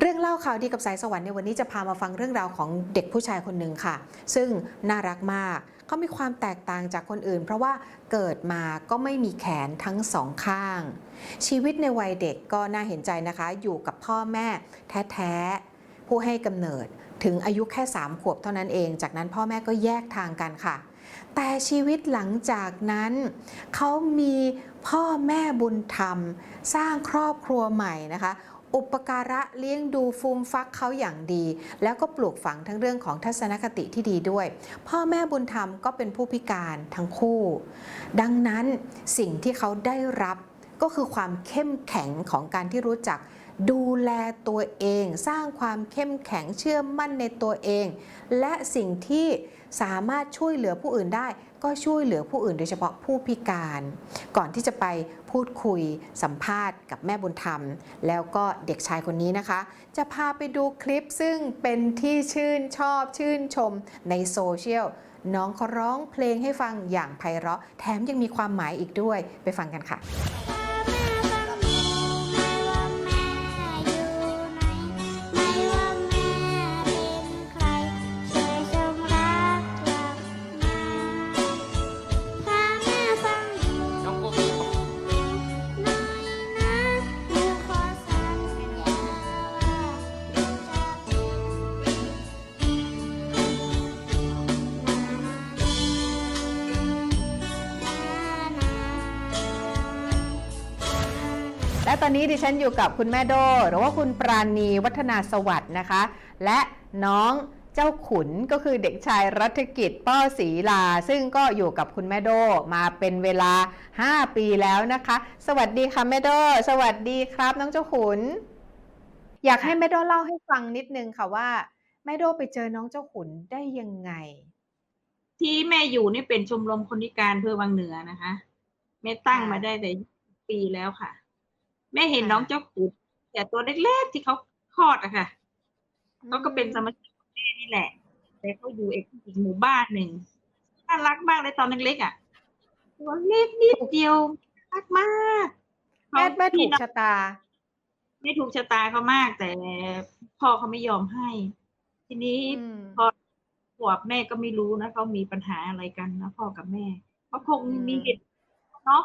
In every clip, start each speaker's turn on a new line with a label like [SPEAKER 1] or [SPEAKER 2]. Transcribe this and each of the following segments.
[SPEAKER 1] เรื่องเล่าข่าวดีกับสายสวรรค์ในวันนี้จะพามาฟังเรื่องราวของเด็กผู้ชายคนหนึ่งค่ะ ซึ่งน่ารักมากเขามีความแตกต่างจากคนอื่น เพราะว่าเกิดมาก็ไม่มีแขนทั้งสองข้าง ชีวิตในวัยเด็กก็น่าเห็นใจนะคะ อยู่กับพ่อแม่แท้ๆ ผู้ให้กำเนิดถึงอายุแค่ 3 ขวบเท่านั้นเอง จากนั้นพ่อแม่ก็แยกทางกันค่ะ แต่ชีวิตหลังจากนั้น เขามีพ่อแม่บุญธรรม สร้างครอบครัวใหม่นะคะ อุปการะเลี้ยงดูฟูมฟักเขาอย่างดี แล้วก็ปลูกฝังทั้งเรื่องของทัศนคติที่ดีด้วย พ่อแม่บุญธรรมก็เป็นผู้พิการทั้งคู่ ดังนั้นสิ่งที่เขาได้รับก็คือความเข้มแข็งของการที่รู้จักดูแลตัวเอง สร้างความเข้มแข็งเชื่อมั่นในตัวเอง และสิ่งที่สามารถช่วยเหลือผู้อื่นได้ ก็ช่วยเหลือผู้อื่นโดยเฉพาะผู้พิการ ก่อนที่จะไปพูดคุยสัมภาษณ์กับแม่บุญธรรม แล้วก็เด็กชายคนนี้นะคะ จะพาไปดูคลิปซึ่งเป็นที่ชื่นชอบชื่นชมในโซเชียลน้องเขาร้องเพลงให้ฟังอย่างไพเราะ แถมยังมีความหมายอีกด้วยไปฟังกันค่ะ
[SPEAKER 2] นี้
[SPEAKER 1] ดิฉันอยู่กับคุณแม่โด หรือว่าคุณปราณีวัฒนาสวัสดิ์นะคะ และน้องเจ้าขุนก็คือเด็กชายรัฐกิจป้อศรีลา ซึ่งก็อยู่กับคุณแม่โดมาเป็นเวลา 5 ปีแล้วนะคะ สวัสดีค่ะแม่โด สวัสดีครับ น้องเจ้าขุน อยากให้แม่โดเล่าให้ฟังนิดนึงค่ะว่าแม่โดไปเจอน้องเจ้าขุนได้ยังไง
[SPEAKER 3] ที่แม่อยู่นี่เป็นชมรมคนพิการเพื่อวังเหนือนะคะแม่ตั้งมาได้แต่ปีแล้วค่ะ แม่เห็น
[SPEAKER 1] ค่ะ
[SPEAKER 3] น้องเจ้าขุนแต่ตัวเล็กๆที่เขาคลอดอะค่ะเขาก็เป็นสมาชิกของแม่นี่แหละ แต่เขาอยู่อีกอีกหมู่บ้านหนึ่งน่ารักมากเลยตอนเล็กๆอะตัวเล็กนิดเดียวน่ารักมาก
[SPEAKER 1] แม่แม่ถูก
[SPEAKER 3] พี่น้อง
[SPEAKER 1] ชะตา
[SPEAKER 3] ไม่ถูกชะตาเขามาก แต่พ่อเขาไม่ยอมให้ ทีนี้
[SPEAKER 1] อืม
[SPEAKER 3] พอขวบแม่ก็ไม่รู้นะเขามีปัญหาอะไรกันนะพ่อกับแม่เขาคง
[SPEAKER 1] อืม
[SPEAKER 3] มีเหตุเนาะ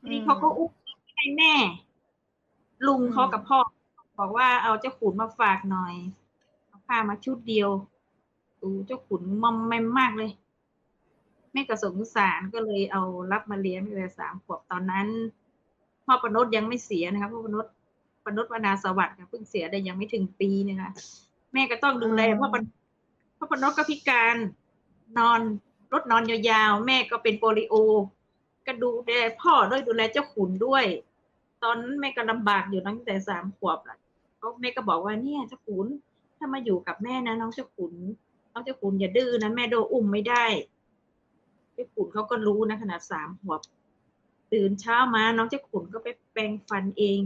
[SPEAKER 3] ทีนี้
[SPEAKER 1] อืม
[SPEAKER 3] เขาก็อุ้ม ให้แม่ ลุง
[SPEAKER 1] อืม
[SPEAKER 3] เขากับพ่อ บอกว่าเอาเจ้าขุนมาฝากหน่อยเอาผ้ามาชุดเดียวดูเจ้าขุนมอมแมมมากเลย แม่ก็สงสารก็เลยเอารับมาเลี้ยงตั้งแต่สามขวบตอนนั้นพ่อปนดยังไม่เสียนะคะพ่อปนดปนดวนาสวัสดิ์ค่ะเพิ่งเสียได้ยังไม่ถึงปีเนะคะแม่ก็ต้องดูแล
[SPEAKER 1] อืม
[SPEAKER 3] พ่อปนพ่อปนดก็พิการนอนรถนอนยาวๆ แม่ก็เป็นโปลิโอ ก็ดูแลพ่อด้วยดูแลเจ้าขุนด้วย ตอนนั้นแม่ก็ลำบากอยู่ตั้งแต่สามขวบแหละเขาแม่ก็บอกว่าเนี่ยเจ้าขุนถ้ามาอยู่กับแม่นะน้องเจ้าขุนน้องเจ้าขุนอย่าดื้อนะแม่โดนอุ้มไม่ได้เจ้าขุนเขาก็รู้นะขนาดสามขวบตื่นเช้ามาน้องเจ้าขุนก็ไปแปรงฟันเอง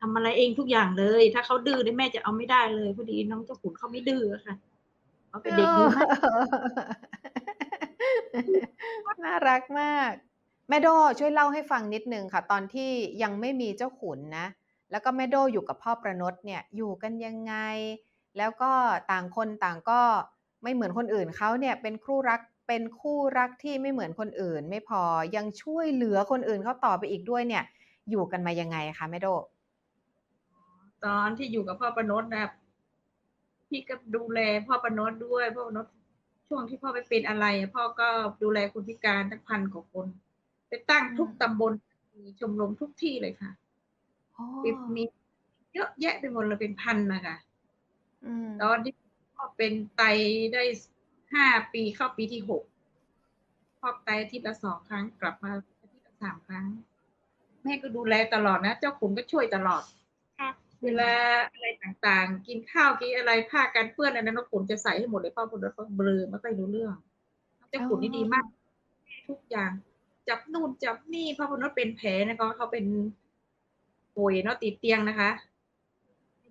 [SPEAKER 3] ทำอะไรเองทุกอย่างเลย ถ้าเขาดื้อเนี่ยแม่จะเอาไม่ได้เลยพอดีน้องเจ้าขุนเขาไม่ดื้อค่ะเขาเป็นเด็กดีมาก
[SPEAKER 1] น่ารักมาก แม่โดช่วยเล่าให้ฟังนิดนึงค่ะ ตอนที่ยังไม่มีเจ้าขุนนะ แล้วก็แม่โดอยู่กับพ่อประนดเนี่ยอยู่กันยังไง แล้วก็ต่างคนต่างก็ไม่เหมือนคนอื่นเขาเนี่ยเป็นคู่รักเป็นคู่รักที่ไม่เหมือนคนอื่น ไม่พอยังช่วยเหลือคนอื่นเขาต่อไปอีกด้วยเนี่ย อยู่กันมายังไงคะแม่โด
[SPEAKER 3] ตอนที่อยู่กับพ่อประนดนะพี่ก็ดูแลพ่อประนดด้วยพ่อประนดช่วงที่พ่อไปเป็นอะไร พ่อก็ดูแลคนพิการทั้งพันกว่าคน ตั้งทุก
[SPEAKER 1] อืม
[SPEAKER 3] ตำบลมีชมรมทุกที่เลยค่ะมีมีเยอะแยะไปหมดเลยเป็นพันนะคะ
[SPEAKER 1] อืม
[SPEAKER 3] ตอนที่พ่อเป็นไตได้ห้าปีเข้าปีที่หกพ่อไตอาทิตย์ละสองครั้ง กลับมาอาทิตย์ละสามครั้ง แม่ก็ดูแลตลอดนะ เจ้าขุนก็ช่วยตลอด
[SPEAKER 2] ครับ
[SPEAKER 3] เวลาอะไรต่างๆ กินข้าวกินอะไรผ้ากันเปื้อนอันนั้นน้องขุนจะใส่ให้หมดเลยพ่อพลเขาเบลอไม่ค่อยรู้เรื่องน้อง เจ้าขุนนี่ดีมาก ทุกอย่าง จับนู่นจับนี่พ่อพลเป็นแผลนะก็เขาเป็นป่วยเนาะติดเตียงนะคะ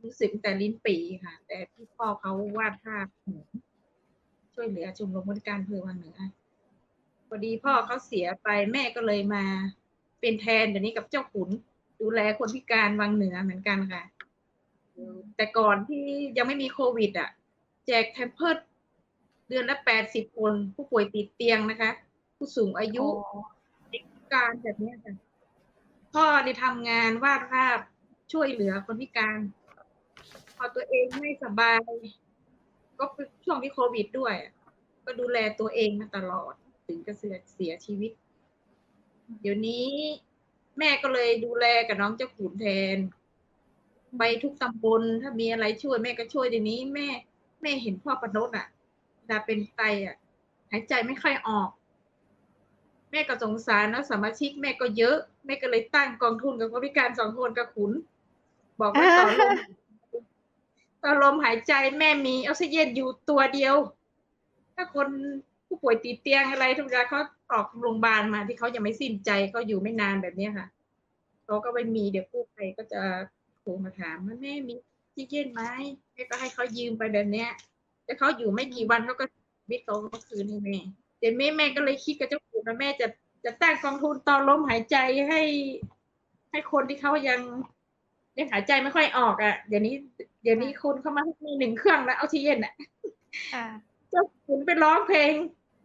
[SPEAKER 3] รู้สึกแต่ลิ้นปีค่ะ แต่พี่พ่อเขาวาดภาพช่วยเหลือชุมรมบริการอำเภอวังเหนือพอดีพ่อเขาเสียไปแม่ก็เลยมาเป็นแทนเดี๋ยวนี้กับเจ้าขุน ดูแลคนพิการวังเหนือเหมือนกันค่ะ แต่ก่อนที่ยังไม่มีโควิด อะ แจกแพมเพิร์ดเดือนละแปดสิบคน ผู้ป่วยติดเตียงนะคะ ผู้สูงอายุ การแบบนี้ค่ะพ่อได้ทำงานวาดภาพช่วยเหลือคนพิการ พอตัวเองไม่สบาย ก็ช่วงที่โควิดด้วย ก็ดูแลตัวเองมาตลอด ถึงจะเสียเสียชีวิต เดี๋ยวนี้แม่ก็เลยดูแลกับน้องเจ้าขุนแทน ไปทุกตำบลถ้ามีอะไรช่วยแม่ก็ช่วยเดี๋ยวนี้ แม่ แม่เห็นพ่อประนดอะเวลาเป็นไตอะ หายใจไม่ค่อยออก แม่ก็สงสารนะสมาชิกแม่ก็เยอะ แม่ก็เลยตั้งกองทุนกับคนพิการสองคนกับขุน บอกว่าต่อลมต่อลมหายใจแม่มีออกซิเจนอยู่ตัวเดียว ถ้าคนผู้ป่วยติดเตียงอะไรทุกอย่างเขาออกโรงพยาบาลมาที่เขายังไม่สิ้นใจเขาอยู่ไม่นานแบบเนี้ยค่ะเขาก็ไม่มีเดี๋ยวกู้ภัยก็จะโทรมาถามว่าแม่มีออกซิเจนไหมแม่ก็ให้เขายืมไปแบบเนี้ยแต่เขาอยู่ไม่กี่วันเขาก็วิทย์เขาก็คืนให้แม่ เดี๋ยวแม่แม่ก็เลยคิดกับเจ้าปู่นะแม่จะจะตั้งกองทุนต่อลมหายใจให้ ให้คนที่เขายังยังหายใจไม่ค่อยออกอะ เดี๋ยวนี้เดี๋ยวนี้คนเข้ามามีหนึ่งเครื่องแล้วออกซิเจนอะ
[SPEAKER 1] ค่ะ
[SPEAKER 3] เจ้าขุนไปร้องเพลง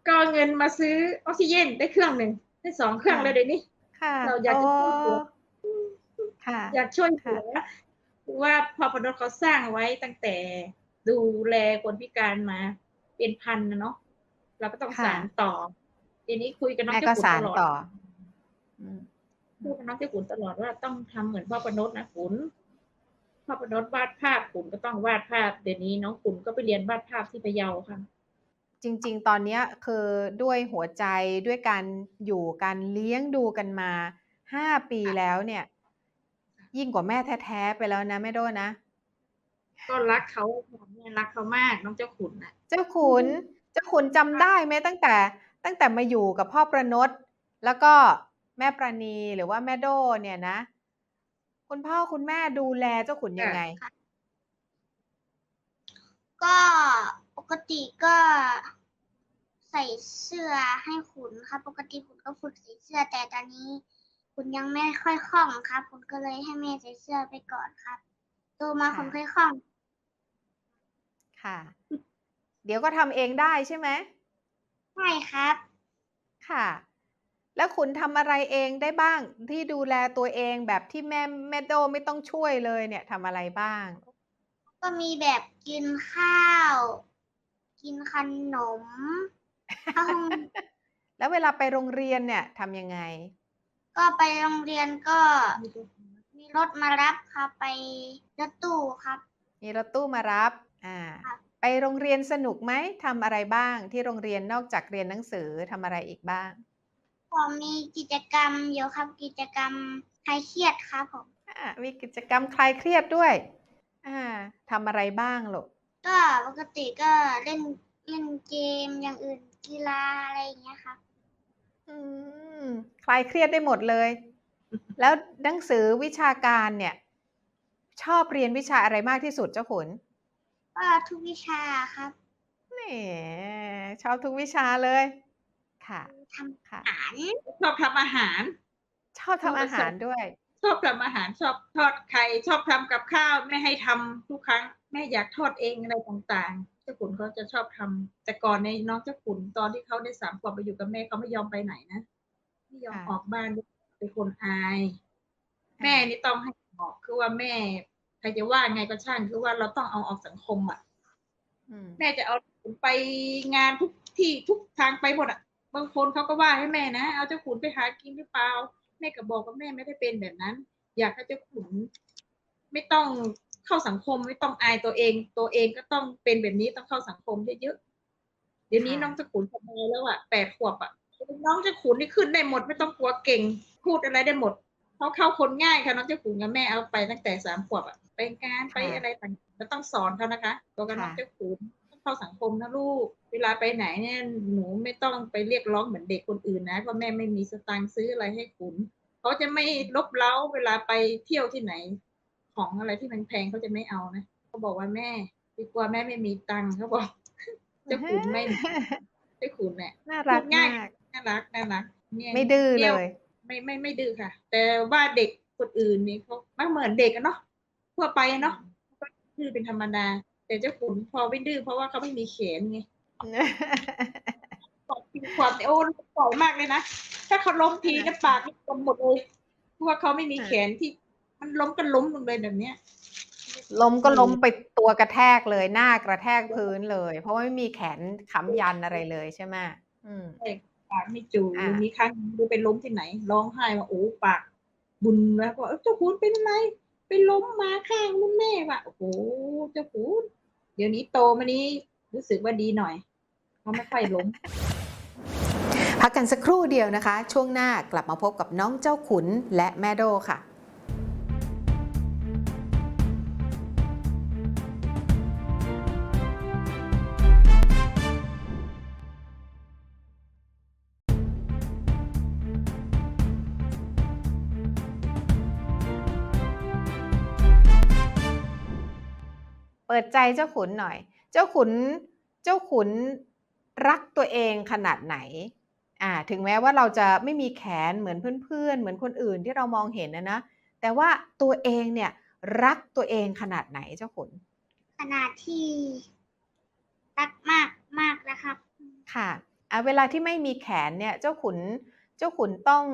[SPEAKER 3] ก็เอาเงินมาซื้อออกซิเจนได้เครื่องหนึ่งได้สองเครื่อง
[SPEAKER 1] ค่ะ
[SPEAKER 3] เลยเดี๋ยวนี้
[SPEAKER 1] ค่ะ
[SPEAKER 3] เราอยากจะช่วยเหลือ
[SPEAKER 1] โอ้ค่ะ
[SPEAKER 3] อยากช่วยเหลือว่าพอพนดเขาสร้างไว้ตั้งแต่ดูแลคนพิการมาเป็นพันนะเนาะ เราก็ต้อง
[SPEAKER 1] ค่ะ
[SPEAKER 3] สานต่อ ทีนี้คุยกับน้อง
[SPEAKER 1] แม่
[SPEAKER 3] เจ้า
[SPEAKER 1] ก็
[SPEAKER 3] ขุน
[SPEAKER 1] สา
[SPEAKER 3] ต
[SPEAKER 1] ร
[SPEAKER 3] ลอด
[SPEAKER 1] ต่ออืม
[SPEAKER 3] พูดกับน้องเจ้าขุนตลอดว่าต้องทำเหมือนพ่อพนดนะขุนพ่อพนดวาดภาพขุนก็ต้องวาดภาพ เดี๋ยวนี้น้องขุนก็ไปเรียนวาดภาพที่พะเยาค่ะ
[SPEAKER 1] จริง ๆ ตอนเนี้ยคือด้วยหัวใจด้วยการอยู่การเลี้ยงดูกันมาห้าปีแล้วเนี่ย ยิ่งกว่าแม่แท้ๆไปแล้วนะแม่โดนะ
[SPEAKER 3] ก็รักเขาแม่รักเขามากน้องเจ้าขุนน่ะ
[SPEAKER 1] เจ้าขุน เจ้าขุนจำได้ไหมตั้งแต่ตั้งแต่มาอยู่กับพ่อประนดแล้วก็แม่ประณีหรือว่าแม่โดเนี่ยนะ คุณพ่อคุณแม่ดูแลเจ้าขุนยังไง
[SPEAKER 2] ก็ปกติก็ใส่เสื้อให้ขุนครับ ปกติขุนก็ฝึกใส่เสื้อแต่ตอนนี้ขุนยังไม่ค่อยคล่องครับขุนก็เลยให้แม่ใส่เสื้อไปก่อนครับโตมา
[SPEAKER 1] ค่ะ
[SPEAKER 2] ขุนค่อยคล่อง
[SPEAKER 1] ค่ะ เดี๋ยวก็ทำเองได้ใช่ไหม
[SPEAKER 2] ใช่ครับ
[SPEAKER 1] ค่ะ แล้วขุนทำอะไรเองได้บ้างที่ดูแลตัวเองแบบที่แม่แม่โดไม่ต้องช่วยเลยเนี่ยทำอะไรบ้าง
[SPEAKER 2] ก็มีแบบกินข้าว กินขนมเข้าห้อง
[SPEAKER 1] แล้วเวลาไปโรงเรียนเนี่ยทำยังไง
[SPEAKER 2] ก็ไปโรงเรียนก็ มีรถมารับครับไปรถตู้ครับ
[SPEAKER 1] มีรถตู้มารับ อ่า
[SPEAKER 2] ครับ
[SPEAKER 1] ไปโรงเรียนสนุกไหมทำอะไรบ้างที่โรงเรียนนอกจากเรียนหนังสือทำอะไรอีกบ้าง
[SPEAKER 2] ก็มีกิจกรรมเยอะครับ กิจกรรมคลายเครียดครับผม
[SPEAKER 1] อ่ามีกิจกรรมคลายเครียดด้วย อ่าทำอะไรบ้างลูก
[SPEAKER 2] ก็ปกติก็เล่นเล่นเกมอย่างอื่นกีฬาอะไรอย่างเงี้ยครับ
[SPEAKER 1] อืมคลายเครียดได้หมดเลย แล้วหนังสือวิชาการเนี่ย ชอบเรียนวิชาอะไรมากที่สุดเจ้าขุน
[SPEAKER 2] ก็ทุกวิชาครับ
[SPEAKER 1] นี่ชอบทุกวิชาเลย ค่ะ
[SPEAKER 2] ทำ
[SPEAKER 1] ค่ะ
[SPEAKER 2] อาหาร
[SPEAKER 3] ชอบทำอาหาร
[SPEAKER 1] ชอบทำอาหารด้วย
[SPEAKER 3] ชอบทำอาหารชอบทอดไข่ชอบทำกับข้าวแม่ให้ทำทุกครั้งแม่อยากทอดเองอะไรต่างๆ เจ้าขุนเขาจะชอบทำแต่ก่อนในน้องเจ้าขุนตอนที่เขาได้สามขวบไปอยู่กับแม่เขาไม่ยอมไปไหนนะไม่ยอม
[SPEAKER 1] ค่ะ
[SPEAKER 3] ออกบ้านเป็นคนอาย แม่นี่ต้องให้ออกคือว่าแม่ ใครจะว่าไงก็ช่างคือว่าเราต้องเอาออกสังคมอะ
[SPEAKER 1] อืม
[SPEAKER 3] แม่จะเอาไปงานทุกที่ทุกทางไปหมดอะ บางคนเขาก็ว่าให้แม่นะเอาเจ้าขุนไปหากินหรือเปล่าแม่ก็บอกว่าแม่ไม่ได้เป็นแบบนั้น อยากให้เจ้าขุนไม่ต้องเข้าสังคมไม่ต้องอายตัวเอง ตัวเองก็ต้องเป็นแบบนี้ต้องเข้าสังคมเยอะๆเดี๋ยวนี้
[SPEAKER 1] ค่ะ
[SPEAKER 3] น้องเจ้าขุนสบายแล้วอะแปดขวบอะน้องเจ้าขุนนี่ขึ้นได้หมดไม่ต้องกลัวเก่ง พูดอะไรได้หมด เขาเข้าคนง่ายค่ะน้องเจ้าขุนกับแม่เอาไปตั้งแต่สามขวบอะไปงานไป
[SPEAKER 1] ค่ะ
[SPEAKER 3] อะไรต่างๆก็ต้องสอนเขานะคะตัวกับน้อง
[SPEAKER 1] ค่ะ
[SPEAKER 3] เจ้าขุนต้องเข้าสังคมนะลูก เวลาไปไหนเนี่ยหนูไม่ต้องไปเรียกร้องเหมือนเด็กคนอื่นนะเพราะแม่ไม่มีสตางค์ซื้ออะไรให้ขุนเขาจะไม่ลบเล้าเวลาไปเที่ยวที่ไหน ของอะไรที่มันแพงเขาจะไม่เอานะเขาบอกว่าแม่ดีกว่าแม่ไม่มีตังค์เขาบอกเจ้าขุนไม่เจ้าขุนเนี่ย
[SPEAKER 1] น่ารัก
[SPEAKER 3] พูดง่ามา
[SPEAKER 1] ยก
[SPEAKER 3] น่ารักน่ารักเนี่ย
[SPEAKER 1] ไม่ดื้อ
[SPEAKER 3] ป
[SPEAKER 1] เล
[SPEAKER 3] รี้วย ไม่ไม่ไม่ดื้อค่ะ แต่ว่าเด็กคนอื่นนี่เขาไม่เหมือนเด็กอะเนาะทั่วไปอะเนาะก็ดื้อเป็นธรรมดา แต่เจ้าขุนพอไม่ดื้อเพราะว่าเขาไม่มีแขนไงปอกผิวความโอ้ปล่อยมากเลยนะถ้าเขาล้มทีก็ปากนี่กลมหมดเลยเพราะว่าเขาไม่มีแขนที่มันล้มก็ล้มลงเลยแบบเนี้ย
[SPEAKER 1] ล้มก็ล้มไปตัวกระแทกเลยหน้ากระแทกพื้นเลย เพราะว่าไม่มีแขนค้ำยันอะไรเลยใช่ไหมอืม
[SPEAKER 3] ปากไม่จู
[SPEAKER 1] อ่ามี
[SPEAKER 3] มีครั้งหนึ่งดูไปล้มที่ไหน ร้องไห้ว่าโอ้ปาก บุญแล้วก็เอ้าเจ้าขุนเป็นอะไรไปล้มมาข้างนั่นแม่ว่ะโอ้โหเจ้าขุนเดี๋ยวนี้โตมานี้รู้สึกว่าดีหน่อยเขาไม่ค่อยล้ม
[SPEAKER 1] พักกันสักครู่เดียวนะคะ ช่วงหน้ากลับมาพบกับน้องเจ้าขุนและแม่โดค่ะ เปิดใจเจ้าขุนหน่อย เจ้าขุน เจ้าขุนรักตัวเองขนาดไหนอ่าถึงแม้ว่าเราจะไม่มีแขนเหมือนเพื่อนๆ เหมือนคนอื่นที่เรามองเห็นนะนะ แต่ว่าตัวเองเนี่ยรักตัวเองขนาดไหนเจ้าขุน
[SPEAKER 2] ขนาดที่รักมากมากนะครับ
[SPEAKER 1] ค่ะอะเวลาที่ไม่มีแขนเนี่ยเจ้าขุน เจ้าขุนต้อง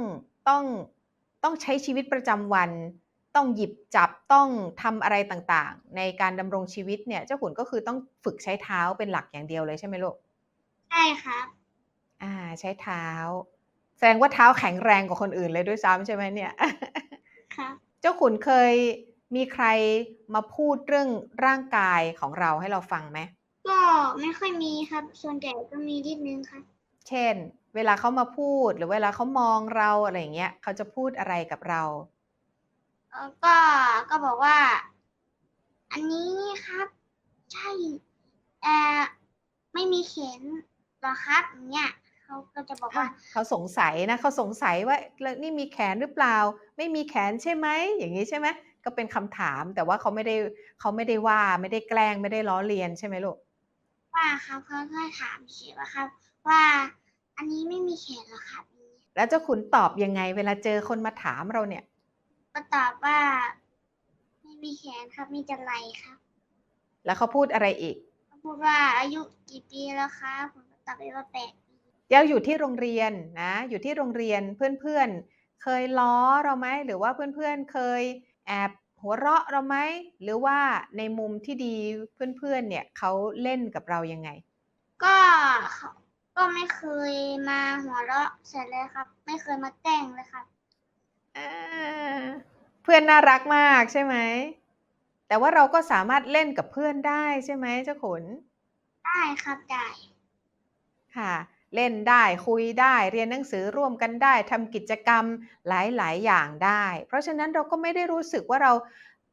[SPEAKER 1] ต้องต้องใช้ชีวิตประจำวัน ต้องหยิบจับต้องทำอะไรต่างๆ ในการดำรงชีวิตเนี่ย เจ้าขุนก็คือต้องฝึกใช้เท้าเป็นหลักอย่างเดียวเลยใช่ไหมลูก
[SPEAKER 2] ใช่ครับ
[SPEAKER 1] อ่า ใช้เท้า แสดงว่าเท้าแข็งแรงกว่าคนอื่นเลยด้วยซ้ำใช่ไหมเนี่ย
[SPEAKER 2] ครับ
[SPEAKER 1] เจ้าขุนเคยมีใครมาพูดเรื่องร่างกายของเราให้เราฟังไหม
[SPEAKER 2] ก็ไม่ค่อยมีครับ ส่วนใหญ่ก็มีนิดนึงครับ
[SPEAKER 1] เช่น เวลาเขามาพูดหรือเวลาเขามองเราอะไรอย่างเงี้ยเขาจะพูดอะไรกับเรา
[SPEAKER 2] เออ ก็ก็บอกว่า อันนี้ครับ ใช่เออไม่มีเข็นหรอครับอย่างเงี้ยเขาก็จะบอกว่า
[SPEAKER 1] เขาสงสัยนะเขาสงสัยว่าแล้วนี่มีแขนหรือเปล่า ไม่มีแขนใช่ไหมอย่างนี้ใช่ไหมก็เป็นคำถามแต่ว่าเขาไม่ได้เขาไม่ได้ว่าไม่ได้แกล้งไม่ได้ล้อเลียนใช่ไหมลูก
[SPEAKER 2] ว่าครับเขาก็ถามเฉยว่าครับ ว่าอันนี้ไม่มีแขนหรอครับอย่างเงี้ย
[SPEAKER 1] แล้วเจ้าขุนตอบยังไง เวลาเจอคนมาถามเราเนี่ย
[SPEAKER 2] ก็ตอบว่า ไม่มีแขนครับมีแต่ไหล่ครับ
[SPEAKER 1] แล้วเขาพูดอะไรอีก
[SPEAKER 2] เขาพูดว่าอายุกี่ปีแล้วครับผมก็ตอบไปว่าแปดปี
[SPEAKER 1] เดี๋ยวอยู่ที่โรงเรียนนะ อยู่ที่โรงเรียนเพื่อนๆ เคยล้อเราไหมหรือว่าเพื่อนๆ เคยแอบหัวเราะเราไหมหรือว่าในมุมที่ดีเพื่อนๆ เนี่ยเขาเล่นกับเรายังไง
[SPEAKER 2] ก็เขาก็ไม่เคยมาหัวเราะเสร็จเลยครับ ไม่เคยมาแกล้งเลยครับ
[SPEAKER 1] อ่า เพื่อนน่ารักมากใช่ไหม แต่ว่าเราก็สามารถเล่นกับเพื่อนได้ใช่ไหมเจ้าขุน
[SPEAKER 2] ได้ครับได้
[SPEAKER 1] ค่ะ เล่นได้คุยได้เรียนหนังสือร่วมกันได้ทำกิจกรรมหลาย ๆ อย่างได้ เพราะฉะนั้นเราก็ไม่ได้รู้สึกว่าเรา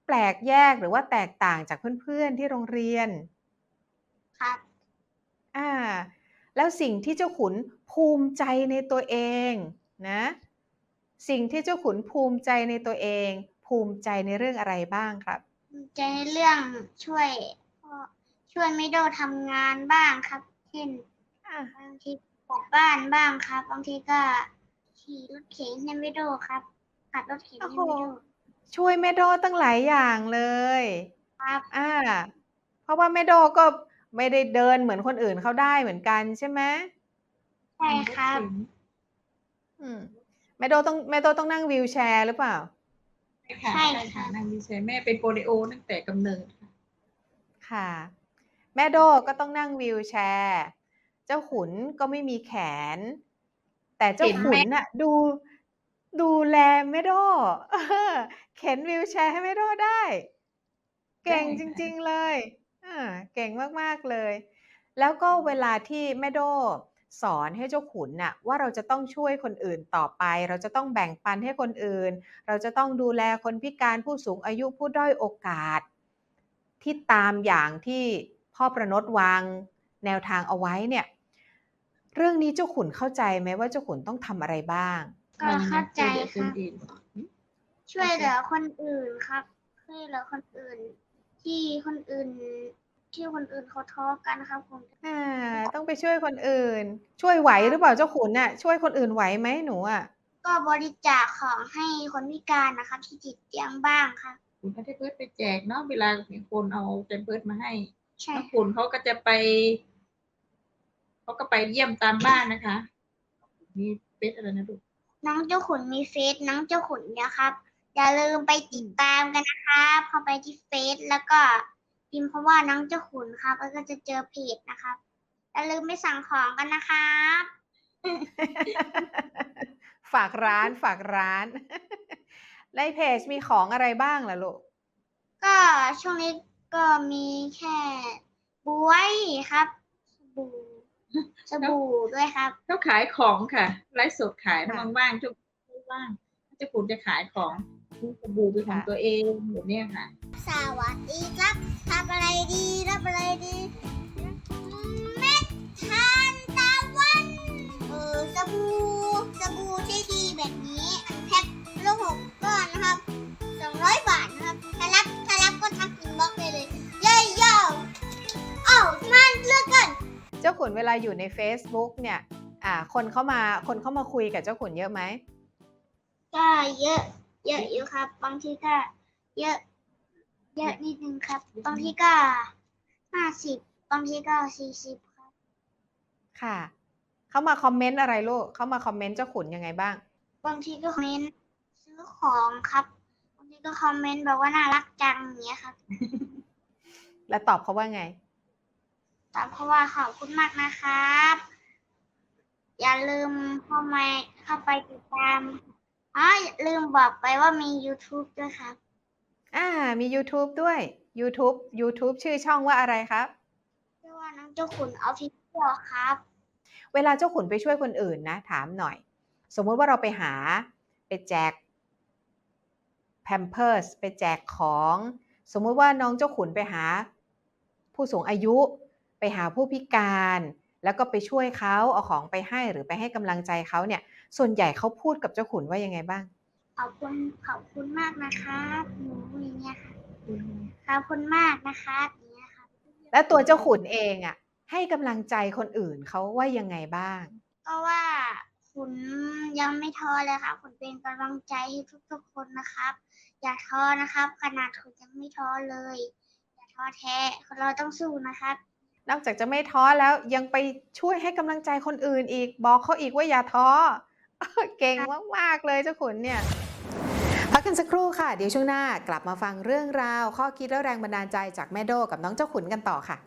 [SPEAKER 1] แปลกแยกหรือว่าแตกต่างจากเพื่อน ๆ ที่โรงเรียน
[SPEAKER 2] ครับ
[SPEAKER 1] อ่า แล้วสิ่งที่เจ้าขุนภูมิใจในตัวเองนะ สิ่งที่เจ้าขุนภูมิใจในตัวเอง ภูมิใจในเรื่องอะไรบ้างครับ
[SPEAKER 2] จะในเรื่องช่วยพ่อช่วยไม่โดทำงานบ้างครับ เช่น
[SPEAKER 1] อะ
[SPEAKER 2] บางทีกวาดบ้านบ้างครับบางทีก็ขี่รถเข็นให้ไม่โดครับขับรถเข็นให้ไม่โด
[SPEAKER 1] ช่วยแม่โดตั้งหลายอย่างเลย
[SPEAKER 2] ครับ
[SPEAKER 1] อ่า เพราะว่าแม่โดก็ไม่ได้เดินเหมือนคนอื่นเขาได้เหมือนกันใช่ไหม
[SPEAKER 2] ใช่ครับ
[SPEAKER 1] อืม แม่โดต้องแม่โดต้องนั่งวีลแชร์หรือเปล่า
[SPEAKER 3] ใช่ค่ะ
[SPEAKER 2] ใช่
[SPEAKER 3] ใช่
[SPEAKER 2] ค่ะ
[SPEAKER 3] ค่ะนางดีเซแม่เป็นโปลิโอตั้งแต่กำเนิดค่ะ
[SPEAKER 1] ค่ะ แม่โดก็ต้องนั่งวีลแชร์ เจ้าขุนก็ไม่มีแขน แต่เจ้าขุนน่ะ ดูดูแลแม่โดเออเข็นวีลแชร์ให้แม่โดได้ เก่งจริง ๆเลยอ่าเก่งมากๆเลย แล้วก็เวลาที่แม่โด สอนให้เจ้าขุนน่ะว่าเราจะต้องช่วยคนอื่นต่อไป เราจะต้องแบ่งปันให้คนอื่น เราจะต้องดูแลคนพิการผู้สูงอายุผู้ด้อยโอกาส ที่ตามอย่างที่พ่อประนตวางแนวทางเอาไว้เนี่ย เรื่องนี้เจ้าขุนเข้าใจไหมว่าเจ้าขุนต้องทำอะไรบ้าง
[SPEAKER 2] ก็เข้าใจ
[SPEAKER 3] มัน
[SPEAKER 2] ค
[SPEAKER 3] ยัง
[SPEAKER 2] รับ
[SPEAKER 3] ช่วยเหลือคนอื่น
[SPEAKER 2] ช่วยเหลือคนอื่นครับช่วยเหลือคนอื่น ที่คนอื่น ที่คนอื่นเขาท้อกันครับผม
[SPEAKER 1] อ่า ต้องไปช่วยคนอื่น ช่วยไหวหรือเปล่าเจ้าขุนน่ะ ช่วยคนอื่นไหวไหมหนูอะ
[SPEAKER 2] ก็บริจาคของให้คนพิการนะครับ ที่ติดเตียงบ้างครับ
[SPEAKER 3] คุณก็ได้เพิร์ดไปแจกเนาะเวลามีคนเอาเต็มเพิร์ดมาให้
[SPEAKER 2] ใช่
[SPEAKER 3] แล้วคุณเขาก็จะไปเขาก็ไปเยี่ยมตามบ้านนะคะมีเฟซอะไรนะลูก
[SPEAKER 2] น้องเจ้าขุนมีเฟซน้องเจ้าขุนนะครับอย่าลืมไปติดตามกันนะครับเข้าไปที่เฟซแล้วก็ พิมพ์คำว่าน้องเจ้าขุนครับ แล้วก็จะเจอเพจนะครับอย่าลืมไปสั่งของกันนะครับ
[SPEAKER 1] ฝากร้านฝากร้านในเพจมีของอะไรบ้างล่ะลูก
[SPEAKER 2] ก็ช่วงนี้ก็มีแค่บวยครับ สบู่สบู่ด้วยครับ
[SPEAKER 3] เขาขายของค่ะ ไลฟ์สดขาย
[SPEAKER 1] ค่ะ
[SPEAKER 3] ถ้าว่างๆทุกว่างเจะคุณจะขายของมีสบู่เป็นของ
[SPEAKER 1] ค่ะ
[SPEAKER 3] ตัวเองแบบเนี้ยค่ะ
[SPEAKER 2] สวัสดีครับทำอะไรดีรับอะไรดีเม็ดทานตะวันเออสบู่สบู่ที่ดีแบบนี้แพ็คละหกก้อนนะครับสองร้อยบาทนะครับถ้ารับถ้ารับก็ทักอินบ็อกซ์ได้เลยเย้เย้เอ้ามันเลือกกัน
[SPEAKER 1] เจ้าขุนเวลาอยู่ใน Facebook เนี่ยอ่าคนเข้ามาคนเข้ามาคุยกับเจ้าขุนเยอะไหม
[SPEAKER 2] ก็เยอะ เยอะอยู่ครับ บางทีก็เยอะ เยอะนิดนึงครับ บางทีก็ห้าสิบบางทีก็สี่สิบครับ
[SPEAKER 1] ค่ะ เข้ามาคอมเมนต์อะไรลูก เข้ามาคอมเมนต์เจ้าขุนยังไงบ้าง
[SPEAKER 2] บางทีก็คอมเมนต์ซื้อของครับ บางทีก็คอมเมนต์แบบว่าน่ารักจังอย่างเงี้ยครับ
[SPEAKER 1] แล้วตอบเขาว่าไง
[SPEAKER 2] ตามเพราะว่าขอบคุณมากนะครับ อย่าลืมเข้ามาเข้าไปติดตามอ๋ออย่าลืมบอกไปว่ามี YouTube ด้วยครับ
[SPEAKER 1] อ่า มี YouTube ด้วย YouTube YouTube ชื่อช่องว่าอะไรครับ
[SPEAKER 2] ชื่อว่าน้องเจ้าขุนออฟฟิเชียลครับ
[SPEAKER 1] เวลาเจ้าขุนไปช่วยคนอื่นนะ ถามหน่อย สมมุติว่าเราไปหาไปแจกแพมเพิร์สไปแจกของ สมมุติว่าน้องเจ้าขุนไปหา ผู้สูงอายุ ไปหาผู้พิการ แล้วก็ไปช่วยเขาเอาของไปให้หรือไปให้กำลังใจเขาเนี่ย ส่วนใหญ่เขาพูดกับเจ้าขุนว่ายังไงบ้าง
[SPEAKER 2] ขอบคุณขอบคุณมากนะครับหนูอย่างเงี้ยค่ะขอบคุณมากนะครับอย่างเงี้ยครับ
[SPEAKER 1] แล้วตัวเจ้าขุนเองอะ ให้กำลังใจคนอื่นเขาว่ายังไงบ้าง
[SPEAKER 2] ก็ว่าคุณยังไม่ท้อเลยครับคุณเป็นกำลังใจให้ทุกๆคนนะครับ อย่าท้อนะครับ ขนาดคุณยังไม่ท้อเลย อย่าท้อแท้เราต้องสู้นะครับ
[SPEAKER 1] นอกจากจะไม่ท้อแล้วยังไปช่วยให้กำลังใจคนอื่นอีก บอกเขาอีกว่าอย่าท้อ เก่งมาก ๆ เลยเจ้าขุนเนี่ยพั กกันสักครู่ค่ะ เดี๋ยวช่วงหน้ากลับมาฟังเรื่องราว ข้อคิดและแรงบันดาลใจจากแม่โดกับน้องเจ้าขุนกันต่อค่ะ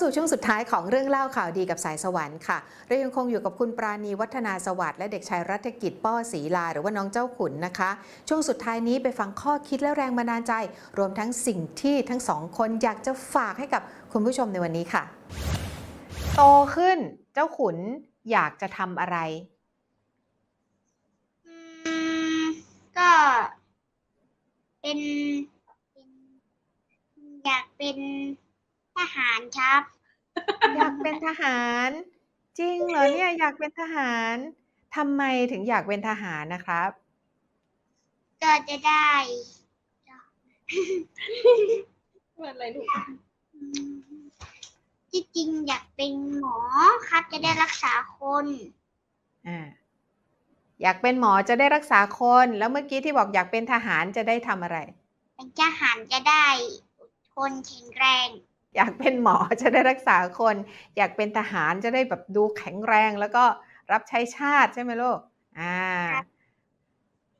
[SPEAKER 1] สู่ช่วงสุดท้ายของเรื่องเล่าข่าวดีกับสายสวรรค์ค่ะ เรายังคงอยู่กับคุณปราณีวัฒนาสวัสดิ์และเด็กชายรัฐกิจป้อศรีลา หรือว่าน้องเจ้าขุนนะคะ ช่วงสุดท้ายนี้ไปฟังข้อคิดและแรงบันดาลใจ รวมทั้งสิ่งที่ทั้งสองคนอยากจะฝากให้กับคุณผู้ชมในวันนี้ค่ะ โตขึ้นเจ้าขุนอยากจะทำอะไร
[SPEAKER 2] ก็เป็นอยากเป็น ทหารครับ
[SPEAKER 1] อยากเป็นทหาร จริงเหรอเนี่ยอยากเป็นทหารทำไมถึงอยากเป็นทหารนะครับ
[SPEAKER 2] ก็จะได้
[SPEAKER 3] ว่าอะไรลูก
[SPEAKER 2] อืมที่จริงอยากเป็นหมอครับจะได้รักษาคน
[SPEAKER 1] อ่าอยากเป็นหมอจะได้รักษาคน แล้วเมื่อกี้ที่บอกอยากเป็นทหารจะได้ทำอะไร
[SPEAKER 2] เป็นทหารจะได้อดทนแข็งแรง
[SPEAKER 1] อยากเป็นหมอจะได้รักษาคน อยากเป็นทหารจะได้แบบดูแข็งแรง แล้วก็รับใช้ชาติใช่ไหมลูกอ่า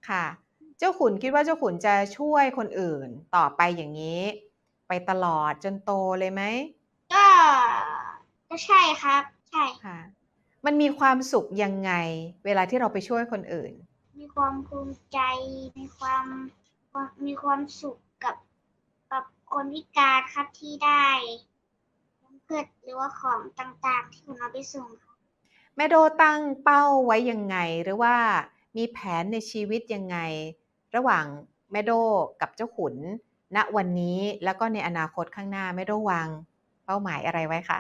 [SPEAKER 1] ค่ะ เจ้าขุนคิดว่าเจ้าขุนจะช่วยคนอื่นต่อไปอย่างนี้ ไปตลอดจนโตเลยไหม
[SPEAKER 2] ก็ก็ใช่ครับ ใช่
[SPEAKER 1] ค่ะ มันมีความสุขยังไง เวลาที่เราไปช่วยคนอื่น
[SPEAKER 2] มีความภูมิใจมีความความมีความสุขกับกับ คนพิการครับที่ได้เพื่อหรือว่าของต่างๆ ที่คุณเอาไปส่งครับ
[SPEAKER 1] แม่โดตั้งเป้าไว้ยังไงหรือว่ามีแผนในชีวิตยังไง ระหว่างแม่โดกับเจ้าขุน ณวันนี้แล้วก็ในอนาคตข้างหน้าแม่โดวางเป้าหมายอะไรไว้คะ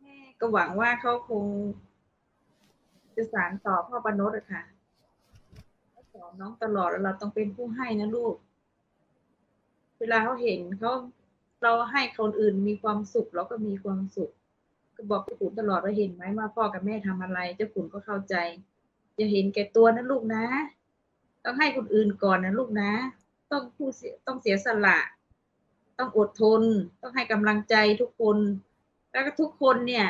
[SPEAKER 3] แม่ก็หวังว่าเขาคงจะสานต่อพ่อปานดอะค่ะแล้วสอนน้องตลอดแล้วเราต้องเป็นผู้ให้นะลูก เวลาเขาเห็นเขาเราให้คนอื่นมีความสุขเราก็มีความสุข ก็บอกเจ้าขุนตลอดว่าเห็นไหมว่าพ่อกับแม่ทำอะไร เจ้าขุนก็เข้าใจอย่าเห็นแก่ตัวนะลูกนะ ต้องให้คนอื่นก่อนนะลูกนะ ต้องผู้เสียต้องเสียสละ ต้องอดทน ต้องให้กำลังใจทุกคน แล้วก็ทุกคนเนี่ย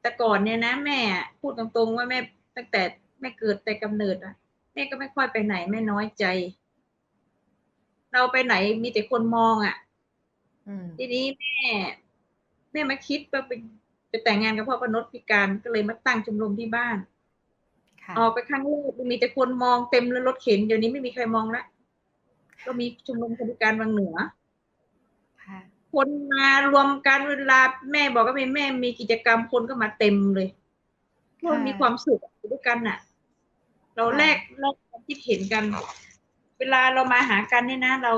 [SPEAKER 3] แต่ก่อนเนี่ยนะ แม่พูดตรงๆว่าแม่ตั้งแต่แม่เกิดแต่กำเนิดอะแม่ก็ไม่ค่อยไปไหนแม่น้อยใจ เราไปไหนมีแต่คนมองอะ่ะ
[SPEAKER 1] อืม
[SPEAKER 3] ทีนี้แม่ แม่มาคิดว่าเป็นจะแต่งงานกับพ่อปนดพิการก็เลยมาตั้งชมรมที่บ้าน
[SPEAKER 1] ค่ะ
[SPEAKER 3] ออกไปข้างนอกมีแต่คนมองเต็มเลยรถเข็นเดี๋ยวนี้ไม่มีใครมองละก็มีชมรมคนพิการวังเหนือ
[SPEAKER 1] ค่ะ
[SPEAKER 3] คนมารวมกันเวลาแม่บอกว่าแม่แม่มีกิจกรรมคนก็มาเต็มเลยเพราะมันมีความสุขอยู่ด้วยกันน่ะ เราแลกแลกความคิดเห็นกัน เวลาเรามาหากันเนี่ยนะ เรา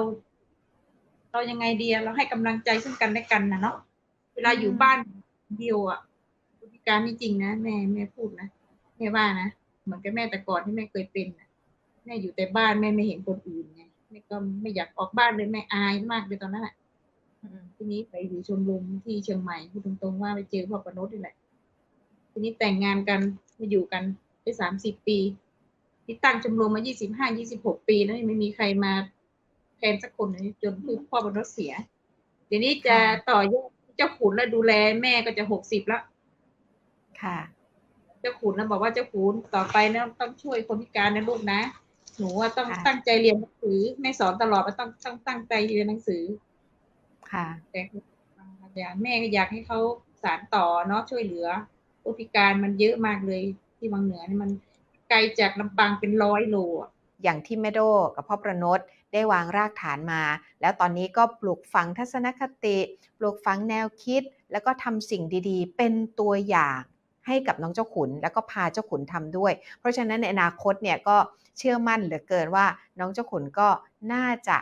[SPEAKER 3] เรายังไงดีอะเราให้กำลังใจซึ่งกันและกันนะเนาะเวลาอยู่บ้านเดียวอะคนพิการนี่จริงนะแม่แม่พูดนะแม่ว่านะเหมือนกับแม่แต่ก่อนที่แม่เคยเป็นนะแม่อยู่แต่บ้านแม่ไม่เห็นคนอื่นไงแม่ก็ไม่อยากออกบ้านเลยแม่อายมากเลยตอนนั้นอะ
[SPEAKER 1] อืม
[SPEAKER 3] ทีนี้ไปอยู่ชมรมที่เชียงใหม่พูดตรงๆว่าไปเจอพ่อปนดนี่แหละทีนี้แต่งงานกันมาอยู่กันได้สามสิบปี ที่ตั้งชมรมมายี่สิบห้ายี่สิบหกปีแล้วไม่มีใครมาแทนสักคนเลยจนพ่อปนดเสีย เดี๋ยวนี้จะต่อยอดเจ้าขุนแล้วดูแลแม่ก็จะหกสิบแล้ว
[SPEAKER 1] ค่ะ
[SPEAKER 3] เจ้าขุนแล้วบอกว่าเจ้าขุนต่อไปนะต้องช่วยคนพิการนะลูกนะ หนูว่าต้อง
[SPEAKER 1] ค่ะ
[SPEAKER 3] ตั้งใจเรียนหนังสือแม่สอนตลอดว่าต้องต้องตั้งใจเรียนหนังสือ
[SPEAKER 1] ค่ะ
[SPEAKER 3] แต่อยากแม่ก็อยากให้เขาสานต่อเนาะช่วยเหลือผู้พิการมันเยอะมากเลยที่บางเหนือนี่มัน ไกลจากลำปางเป็นร้อยโลอะ
[SPEAKER 1] อย่างที่แม่โดกับพ่อประนดได้วางรากฐานมา แล้วตอนนี้ก็ปลูกฝังทัศนคติ ปลูกฝังแนวคิด แล้วก็ทำสิ่งดีๆ เป็นตัวอย่างให้กับน้องเจ้าขุน แล้วก็พาเจ้าขุนทำด้วย เพราะฉะนั้นในอนาคตเนี่ยก็เชื่อมั่นเหลือเกินว่าน้องเจ้าขุนก็น่าจะ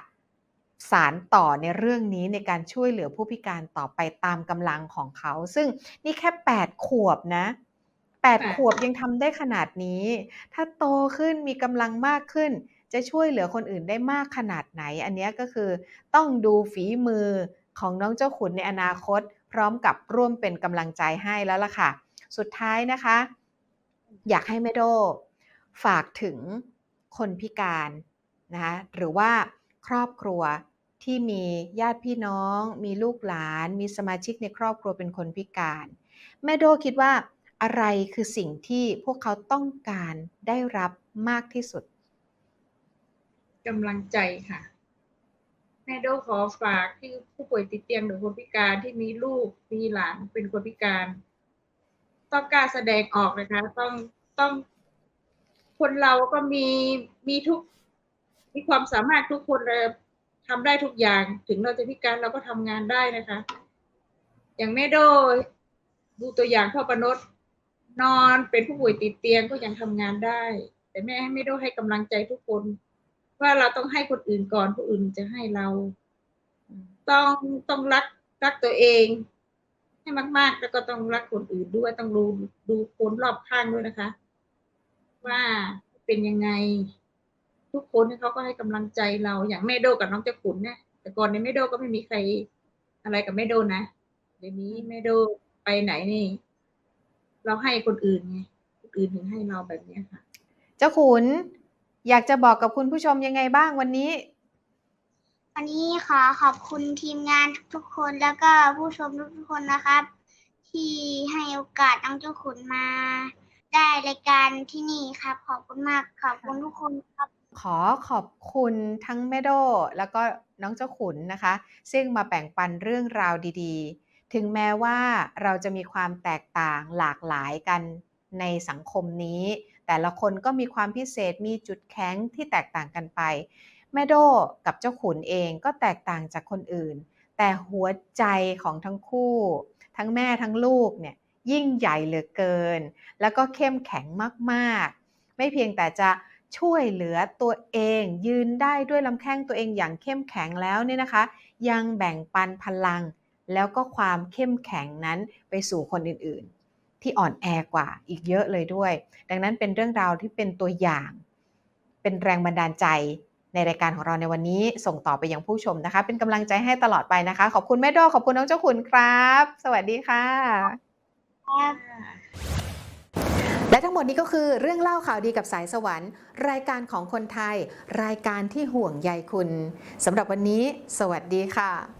[SPEAKER 1] สารต่อในเรื่องนี้ในการช่วยเหลือผู้พิการต่อไปตามกำลังของเขา ซึ่งนี่แค่ 8 ขวบนะ 8ขวบยังทำได้ขนาดนี้ ถ้าโตขึ้นมีกำลังมากขึ้น จะช่วยเหลือคนอื่นได้มากขนาดไหน อันเนี้ยก็คือต้องดูฝีมือของน้องเจ้าขุนในอนาคต พร้อมกับร่วมเป็นกำลังใจให้แล้วล่ะค่ะ สุดท้ายนะคะ อยากให้แม่โดฝากถึงคนพิการนะคะหรือว่าครอบครัวที่มีญาติพี่น้อง มีลูกหลาน มีสมาชิกในครอบครัวเป็นคนพิการ แม่โดคิดว่า อะไรคือสิ่งที่พวกเขาต้องการได้รับมากที่สุด
[SPEAKER 3] กำลังใจค่ะแม่โดขอฝากที่ผู้ป่วยติดเตียงหรือคนพิการที่มีลูกมีหลานเป็นคนพิการ ต้องกล้ารแสดงออกนะคะ ต้องต้องคนเราก็มีมีทุก มีความสามารถทุกคนเลยทำได้ทุกอย่าง ถึงเราจะพิการเราก็ทำงานได้นะคะ อย่างแม่โดดูตัวอย่างพ่อประนด นอนเป็นผู้ป่วยติดเตียงก็ยังทำงานได้ แต่แม่ให้แม่โดให้กำลังใจทุกคน ว่าเราต้องให้คนอื่นก่อนคนอื่นจะให้เรา ต้องต้องรักรักตัวเอง ให้มาก ๆ แล้วก็ต้องรักคนอื่นด้วยต้องดูดูคนรอบข้างด้วยนะคะ ว่าเป็นยังไง ทุกคนเขาก็ให้กำลังใจเราอย่างแม่โดกับน้องเจ้าขุนเนี่ยแต่ก่อนในแม่โดก็ไม่มีใครอะไรกับแม่โดนะเดี๋ยวนี้แม่โดไปไหนนี่ เราให้คนอื่นไงคนอื่นถึงให้เราแบบเนี้ยค่ะ
[SPEAKER 1] เจ้าขุนอยากจะบอกกับคุณผู้ชมยังไงบ้างวันนี้
[SPEAKER 2] วันนี้ขอขอบคุณทีมงานทุกๆคนแล้วก็ผู้ชมทุกๆคนนะครับ ที่ให้โอกาสน้องเจ้าขุนมา ได้รายการที่นี่ครับ ขอบคุณมากขอบคุณทุกคนครับ
[SPEAKER 1] ขอขอบคุณทั้งแม่โดแล้วก็น้องเจ้าขุนนะคะ ซึ่งมาแบ่งปันเรื่องราวดี ๆ ถึงแม้ว่าเราจะมีความแตกต่างหลากหลายกันในสังคมนี้ แต่ละคนก็มีความพิเศษมีจุดแข็งที่แตกต่างกันไป แม่โดกับเจ้าขุนเองก็แตกต่างจากคนอื่น แต่หัวใจของทั้งคู่ ทั้งแม่ทั้งลูกเนี่ยยิ่งใหญ่เหลือเกิน แล้วก็เข้มแข็งมากๆ ไม่เพียงแต่จะช่วยเหลือตัวเองยืนได้ด้วยลำแข้งตัวเองอย่างเข้มแข็งแล้วเนี่ยนะคะ ยังแบ่งปันพลัง แล้วก็ความเข้มแข็งนั้นไปสู่คนอื่นๆ ที่อ่อนแอกว่าอีกเยอะเลยด้วย ดังนั้นเป็นเรื่องราวที่เป็นตัวอย่าง เป็นแรงบันดาลใจในรายการของเราในวันนี้ส่งต่อไปยังผู้ชมนะคะ เป็นกำลังใจให้ตลอดไปนะคะ ขอบคุณแม่โดขอบคุณน้องเจ้าขุนครับ สวัสดีค่ะ และทั้งหมดนี้ก็คือเรื่องเล่าข่าวดีกับสายสวรรค์ รายการของคนไทย รายการที่ห่วงใยคุณสำหรับวันนี้ สวัสดีค่ะ